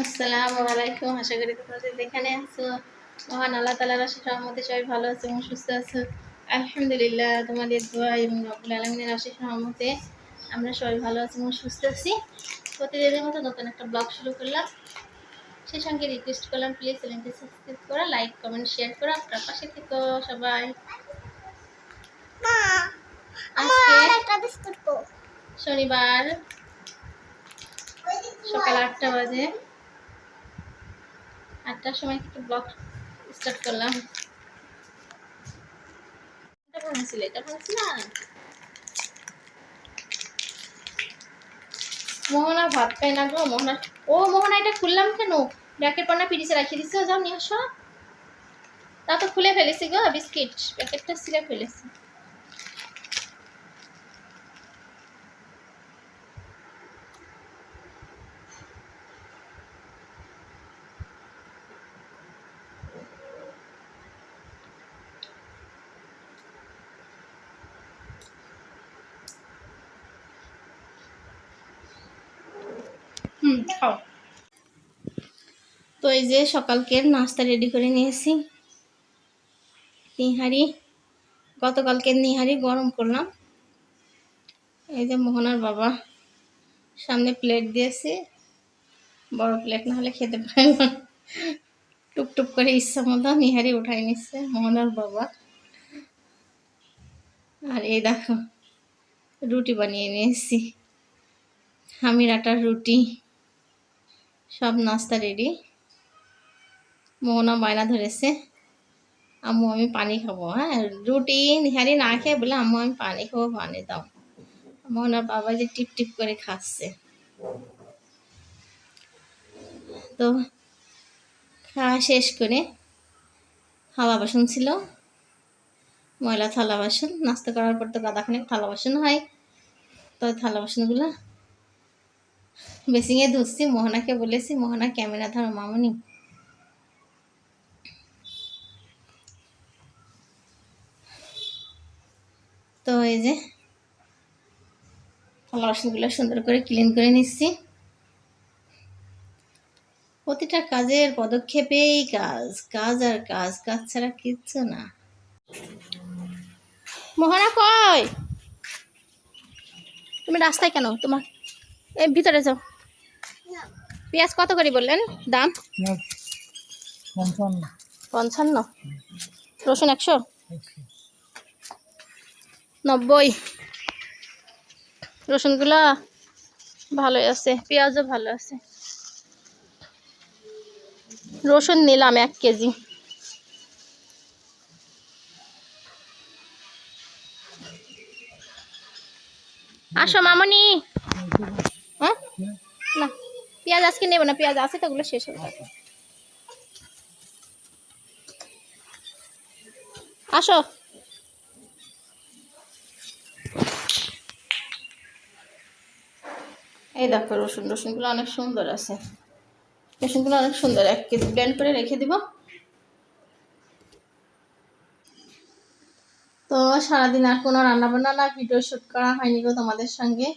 আসসালামু আলাইকুম আশা করি তোমরা যেখানে আছো মহান আল্লাহ তালার আশা সহমতে সবাই ভালো আছো এবং সুস্থ আছো। আলহামদুলিল্লাহ তোমাদের দোয়া এবং রব্বুল আলমিনের আশা সহমতে আমরা সবাই ভালো আছি এবং সুস্থ আছি। প্রতিদিনের মতো নতুন একটা ব্লগ শুরু করলাম। সেই সঙ্গে রিকোয়েস্ট করলাম প্লিজ চ্যানেলটি সাবস্ক্রাইব করো লাইক কমেন্ট শেয়ার করো। আপনার পাশে থেকো সবাই। শনিবার সকাল আটটা বাজে। আটটার সময় থেকে ব্লগ স্টার্ট করলাম। এটা বানাইছিল এটা মোহনা ভাত খাই না গো, মোহনা। ও, মোহনা, এটা খুললাম কেন? ব্র্যাকেট পান্না পিরিসে রাখিয়ে দিছো যাও নিয়ে আসো। তা তো খুলে ফেলেছি গো, বিস্কিট। প্যাকেটটা ছিঁড়ে ফেলেছি। খাও। তো এই যে সকালকে নাস্তা রেডি করে নিয়েছি। নিহারি, গতকালকে নিহারি গরম করলাম। এই যে মোহনার বাবা সামনে প্লেট দিয়েছে। বড় প্লেট না হলে খেতে পারে না। টুকটুক করে ইচ্ছা মতো নিহারি উঠাই নিচ্ছে, মোহনার বাবা। আর এই দেখো, রুটি বানিয়ে নিয়েছি। হামির আটার রুটি। সব নাস্তা রেডি মোহনা বায়না ধরেছে। আম্মু, আমি পানি খাব হ্যাঁ? রুটি নিহারি না খেয়ে বলে, আম্মু, আমি পানি খাব, পানি দাও। মোহনার বাবা যে টিপ টিপ করে খাচ্ছে। তো খাওয়া শেষ করে থালা বাসন ছিল। ময়লা থালা বাসন। নাস্তা করার পর তো গাদাখানে থালা বাসন হয়। তো থালা বাসনগুলো বেসিংয়ে ধুচ্ছি মোহনাকে বলেছি, মোহনা, ক্যামেরা ধরো মামনি। তো এই যে বাসনগুলো সুন্দর করে ক্লিন করে নিচ্ছি। প্রতিটা কাজের পদক্ষেপেই কাজ কাজ আর কাজ কাজ ছাড়া কিচ্ছু না। মোহনা কয় তুমি রাস্তায় কেন? তোমার এই ভিতরে যাও। পেঁয়াজ কত করে বললেন? দাম? পঞ্চান্ন। রসুন একশো? নব্বই। রসুনগুলা ভালোই আছে পেঁয়াজও ভালো আছে। রসুন নিলাম এক কেজি। আসো মামনি। হ্যাঁ না, পেঁয়াজ আজকে নেব না, পেঁয়াজ আছে তো, ওগুলো শেষ হয়ে যাবে। আসো। এই দেখো, রসুন, রসুনগুলো অনেক সুন্দর আছে। রসুনগুলো অনেক সুন্দর, এক কেজি ব্লেন্ড করে রেখে দিব। তো সারাদিন আর কোনো রান্নাবান্না না, ভিডিও শ্যুট করা হয়নি গো তোমাদের সঙ্গে।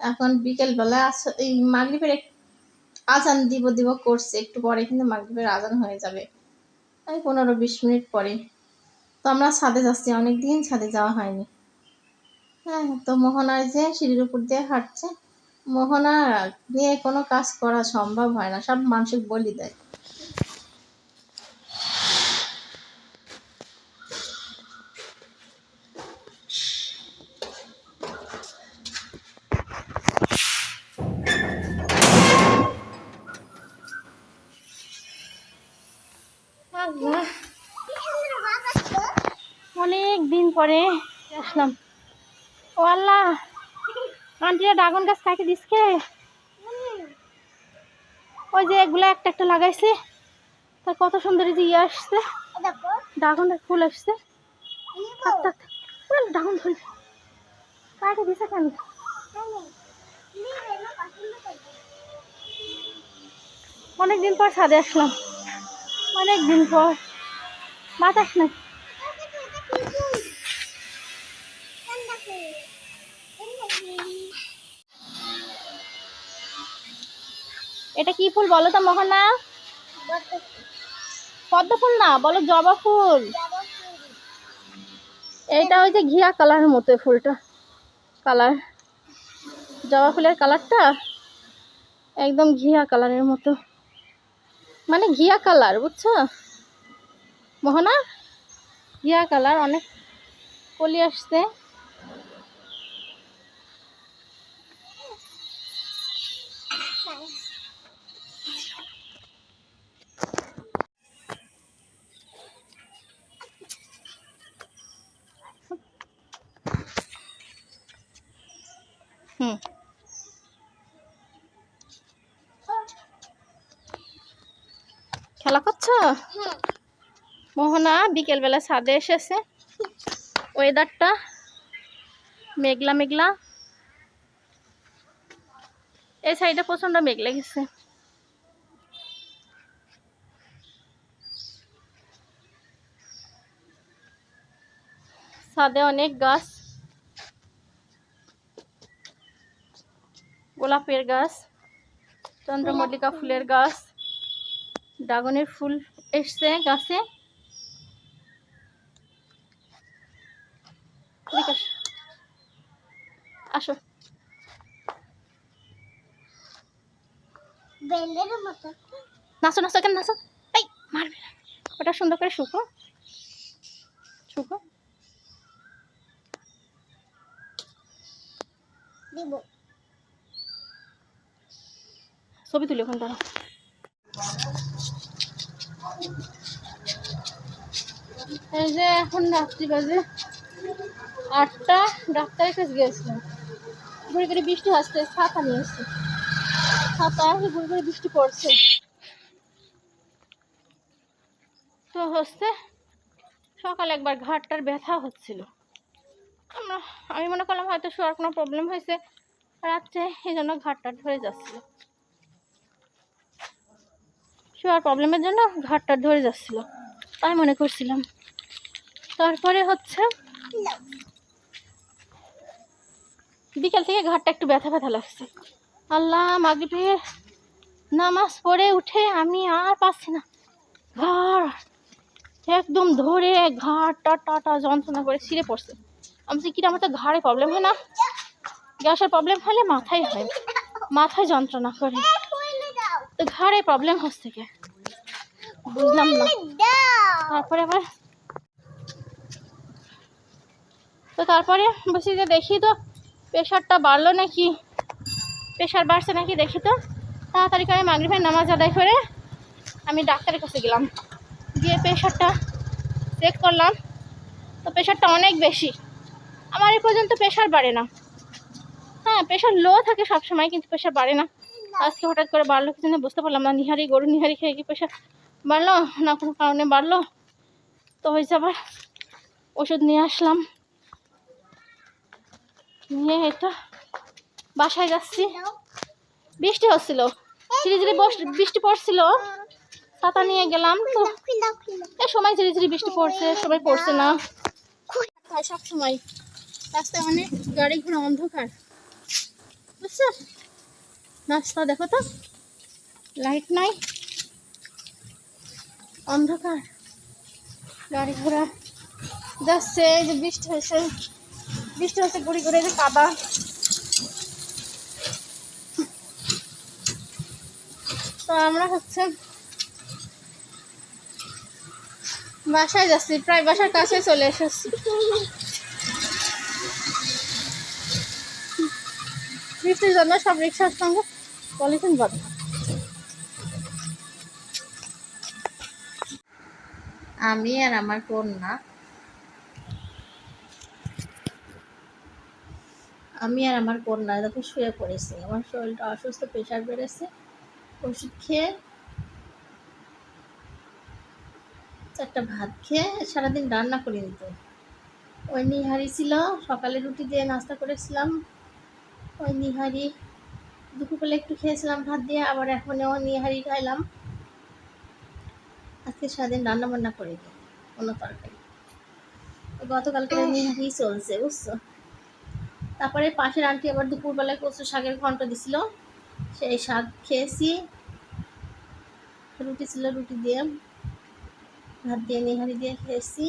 এখন বিকেলবেলা এই মাগরীবের আজান দিব দিব করছে, একটু পরে কিন্তু মাগরীবের আজান হয়ে যাবে। এই পনেরো বিশ মিনিট পরে। তো আমরা ছাদে যাচ্ছি অনেক দিন ছাদে যাওয়া হয়নি। হ্যাঁ তো মোহনার যে সিঁড়ির উপর দিয়ে হাঁটছে। মোহনা নিয়ে কোনো কাজ করা সম্ভব হয় না, সব মানুষের বলি দেয়। অনেক দিন পরে আসলাম। ও আল্লাহ, আন্টিরা ড্রাগন গাছ কাকে দিসকে? ওই যে এগুলো একটা একটা লাগাইছে। তা কত সুন্দর যে ইয়ে আসছে। ড্রাগন ফুল আসছে। ড্রাগন ফুল। কাকে দিছে কেন? অনেক দিন পর ছাদে আসলাম। অনেক দিন পর। বাতাস নাই এটা কি ফুল বলো তো মোহনা? পদ্ম ফুল না, বলো জবা ফুল। এইটা যে ঘিয়া কালারের মতো ফুলটা, কালার। জবা ফুলের কালারটা একদম ঘিয়া কালারের মতো। মানে ঘিয়া কালার বুঝছ? মোহনা? ঘিয়া কালার অনেক কলি আসছে। হুম খেলা করছ মোহনা, বিকেলবেলা ছাদে এসেছে। ওয়েদারটা মেঘলা মেঘলা। এই সাইডে প্রচণ্ড মেঘ লেগেছে। ছাদে অনেক গাছ। গোলাপের গাছ, চন্দ্রমল্লিকা ফুলের গাছ। ড্রাগনের ফুল এসছে গাছে। আসো। নাচো নাচো কেন নাচো। এই মারবে। ওটা সুন্দর করে শুকো। শুকো। ছবি তুলি ওখান দাঁড়া যে এখন রাত্রি বাজে আটটা, ডাক্তারের কাছে গিয়েছিলাম। ঘুরে ঘুরে বৃষ্টি আসছে, ছাতা নিয়ে এসছে। ছাতা ঘুরে ঘুরে বৃষ্টি পড়ছে। তো হচ্ছে সকালে একবার ঘাটটার ব্যথা হচ্ছিল। আমরা আমি মনে করলাম হয়তো শোয়ার কোনো প্রবলেম হয়েছে। রাত্রে এই জন্য ঘাটটা ধরে যাচ্ছিল। শোয়ার প্রবলেমের জন্য ঘাটটা ধরে যাচ্ছিল। তাই মনে করছিলাম। তারপরে হচ্ছে বিকাল থেকে ঘাটটা একটু ব্যথা ব্যথা লাগছে। আল্লাহ মাগরিবের নামাজ পড়ে উঠে আমি আর পাচ্ছি না। ঘাড় একদম ধরে ঘাড়টা টাটা যন্ত্রণা করে ছিঁড়ে পড়ছে। আমি কিরা আমার তো ঘাড়ে প্রবলেম হয় না। গ্যাসের প্রবলেম হলে মাথায় হয়। মাথায় যন্ত্রণা করে। তো ঘাড়ে প্রবলেম হচ্ছে কে? বুঝলাম না। তারপরে আবার? তো তারপরে বলছি যে দেখি তো, প্রেশারটা বাড়লো নাকি? প্রেশার বাড়ছে নাকি দেখি তো। তাড়াতাড়ি করে মাগরিবের নামাজ আদায় করে আমি ডাক্তারের কাছে গেলাম। গিয়ে প্রেশারটা চেক করলাম। তো প্রেশারটা অনেক বেশি। আমার এই পর্যন্ত প্রেশার বাড়ে না। হ্যাঁ প্রেশার লো থাকে সবসময়, কিন্তু প্রেশার বাড়ে না। আজকে হঠাৎ করে বাড়লো কি জন্য বুঝতে পারলাম না। নিহারি, গরু নিহারি খেয়ে কি পয়সা বাড়লো? না কোনো কারণে বাড়লো? তো হয়েছে আবার ওষুধ নিয়ে আসলাম। নিয়ে এটা বাসায় যাচ্ছি। বৃষ্টি হচ্ছিল। ঝিরি ঝিরি বস- বৃষ্টি পড়ছিল। ছাতা নিয়ে গেলাম তো। এ সময় ঝিরি বৃষ্টি পড়ছে সময় পড়ছে না। সব সময়। রাস্তায় অনেক গাড়ি ঘোড়া অন্ধকার। বুঝছ? রাস্তা দেখো তো। লাইট নাই। অন্ধকার। গাড়ি ঘোড়া যাচ্ছে, এই যে বৃষ্টি হয়েছে। বৃষ্টি হচ্ছে গুড়ি গুড়ি যে কাদা। তো আমরা হচ্ছে বাসায় যাচ্ছি, প্রায় বাসার কাছে চলে এসেছি। বৃষ্টির জন্য সব রিক্সার সঙ্গে পলিথিন বন্ধ আমি আর আমার কন্যা। আমি আর আমার কন্যা দেখো শুয়ে পড়েছি। আমার শরীরটা অসুস্থ প্রেশার বেড়েছে। ওষুধ খেয়ে চারটা ভাত খেয়ে সারাদিন রান্না করে দিত ওই নিহারি ছিল। সকালে রুটি দিয়ে নাস্তা করেছিলাম। ওই নিহারি দুপুরবেলা একটু খেয়েছিলাম ভাত দিয়ে আবার এখনও নিহারি খাইলাম। আজকে সারাদিন রান্না বান্না করে দিই কোনো তরকারি। গতকালকে নিহারি চলছে বুঝছ? তারপরে পাশের আন্টি আবার দুপুরবেলায় কচু শাকের ঘন্ট দিছিল। সেই শাক খেয়েছি। রুটি ছিল রুটি দিয়ে ভাত দিয়ে নিহারি দিয়ে খেয়েছি।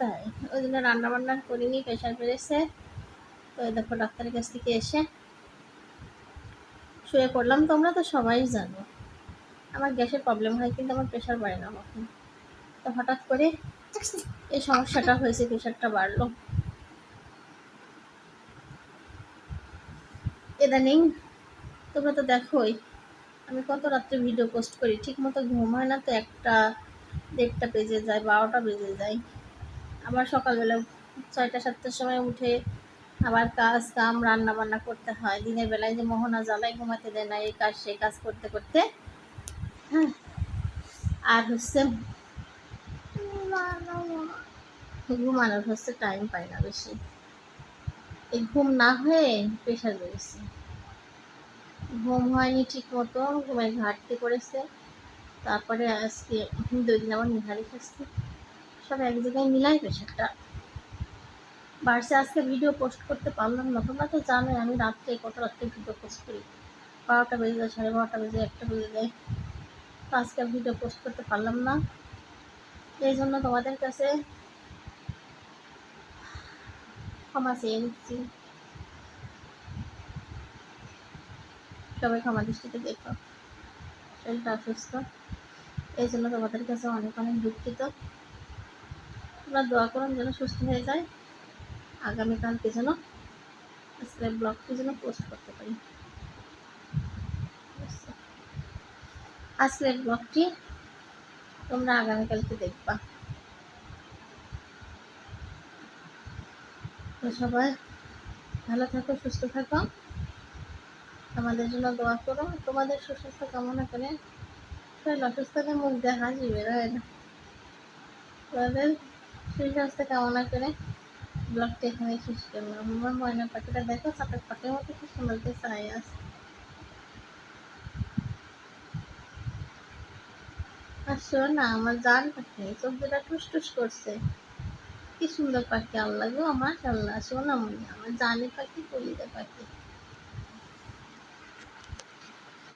তাই ওই জন্য রান্না বান্না করিনি প্রেশার বেড়েছে। তো দেখো ডাক্তারের কাছ থেকে এসে শুয়ে পড়লাম। তোমরা তো সবাই জানো, আমার গ্যাসের প্রবলেম হয় কিন্তু আমার প্রেশার বাড়ে না কখন। তো হঠাৎ করে এই সমস্যাটা হয়েছে প্রেশারটা বাড়লো। ইদানিং তোমরা তো দেখোই, আমি কত রাত্রে ভিডিও পোস্ট করি ঠিক মতো ঘুম হয় না তো একটা দেড়টা বেজে যায়, বারোটা বেজে যায়। আবার সকালবেলা ছয়টা, সাতটার সময় উঠে আবার কাজ, কাম রান্না বান্না করতে হয়। দিনের বেলায় যে মোহনা জ্বালায়, ঘুমাতে দেয় না, এই কাজ, সেই কাজ করতে করতে। হ্যাঁ। আর হচ্ছে ঘুমানোর হচ্ছে টাইম পাই না বেশি। এই ঘুম না হয়ে প্রেশার বেড়েছে। ঘুম হয়নি ঠিক মতো, ঘুমের ঘাটতি পড়েছে। তারপরে আজকে, দুই দিন আবার নিহারি খাচ্ছি সব এক জায়গায় মিলাই প্রেশারটা বাড়ছে আজকে ভিডিও পোস্ট করতে পারলাম না। তোমরা তো জানোই, আমি রাত্রে কত রাত্রে ভিডিও পোস্ট করি? বারোটা বেজে যায়, সাড়ে বারোটা বেজে একটা বেজে যায়। তো আজকে ভিডিও পোস্ট করতে পারলাম না। এই জন্য তোমাদের কাছে ক্ষমা চেয়ে নিচ্ছি। সবাই ক্ষমা দৃষ্টিতে দেখো। শরীরটা অসুস্থ। এই জন্য তোমাদের কাছে অনেক অনেক দুঃখিত। তোমরা দোয়া করুন যেন সুস্থ হয়ে যায়। আগামীকালকে যেন আজকে ব্লগটি যেন পোস্ট করতে পারি। আজকের ব্লগটি তোমরা আগামীকালকে দেখবা। তো সবাই ভালো থাকো, সুস্থ থাকো। আমাদের জন্য দোয়া করো। তোমাদের সুস্বাস্থ্য কামনা করে শরীর অসুস্থ হলে মুখ দিয়ে হাসি বেরোয় না। তোমাদের সুস্বাস্থ্য কামনা করে ব্লগটা এখানে শেষ করলাম আমার ময়না পাখিটা দেখো সাপের পাখির মতো খুব সুন্দর চাই আছে শোন না আমার জান পাখি চোখ দুটা টুসটুস টুস করছে কি সুন্দর পাখি আল্লাহ গো আমার আল্লাহ শোনা মনে আমার জানি পাখি কলিতে পাখি